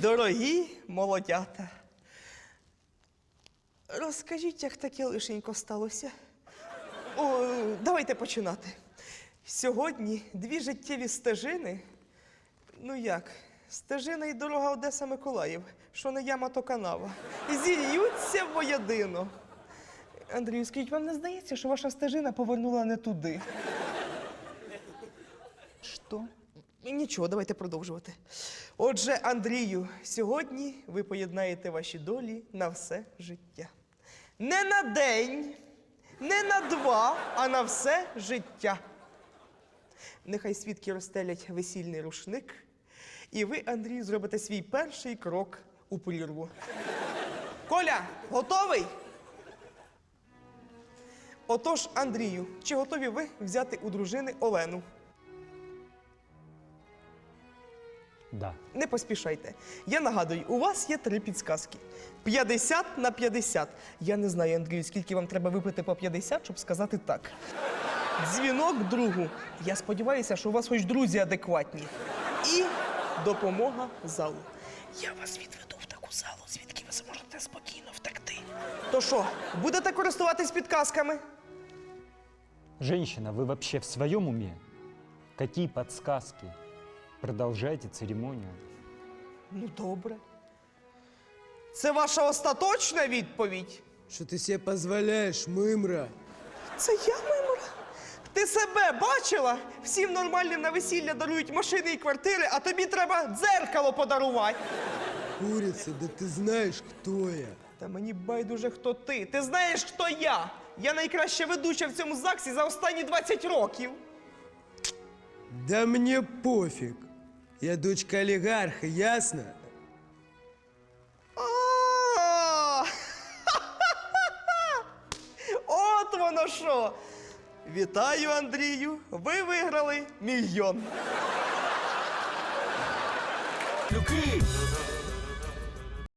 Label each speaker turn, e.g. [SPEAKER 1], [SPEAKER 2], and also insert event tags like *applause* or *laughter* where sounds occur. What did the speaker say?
[SPEAKER 1] Дорогі молодята. Розкажіть, як таке лишенько сталося. О, давайте починати. Сьогодні дві життєві стежини. Ну як? Стежина і дорога Одеса Миколаїв, що не яма, то канава. Зільються воєдино. Андрію, скажіть, вам не здається, що ваша стежина повернула не туди?
[SPEAKER 2] Что?
[SPEAKER 1] Нічого, давайте продовжувати. Отже, Андрію, сьогодні ви поєднаєте ваші долі на все життя. Не на день, не на два, а на все життя. Нехай свідки розстелять весільний рушник, і ви, Андрію, зробите свій перший крок у прірву. Коля, готовий? Отож, Андрію, чи готові ви взяти у дружини Олену?
[SPEAKER 2] Да.
[SPEAKER 1] Не поспішайте. Я нагадую, у вас є три підсказки: 50 на 50. Я не знаю, Андрію, скільки вам треба випити по 50, щоб сказати так. Дзвінок другу. Я сподіваюся, що у вас хоч друзі адекватні. І допомога залу. Я вас відведу в таку залу, звідки ви зможете спокійно втекти. То що, будете користуватись підказками?
[SPEAKER 2] Женщина, вы вообще в своем уме? Какие подсказки? Продолжайте церемонию.
[SPEAKER 1] Ну, добре. Це ваша остаточна відповідь?
[SPEAKER 3] Что ты себе позволяешь, мымра?
[SPEAKER 1] Це я мимра? Ти себе бачила? Всім нормальним на весілля дарують машини і квартири, а тобі треба дзеркало подарувати.
[SPEAKER 3] Курица, да ты знаешь, кто я.
[SPEAKER 1] Та мені байдуже, хто ти. Ти знаєш, хто я? Я найкраща ведуча в цьому ЗАГСі за останні 20 років.
[SPEAKER 3] Да мне пофиг. Я дочка олигарха, ясно?
[SPEAKER 1] А! *laughs* От воно що. Вітаю, Андрію. Ви виграли мільйон.
[SPEAKER 4] Люки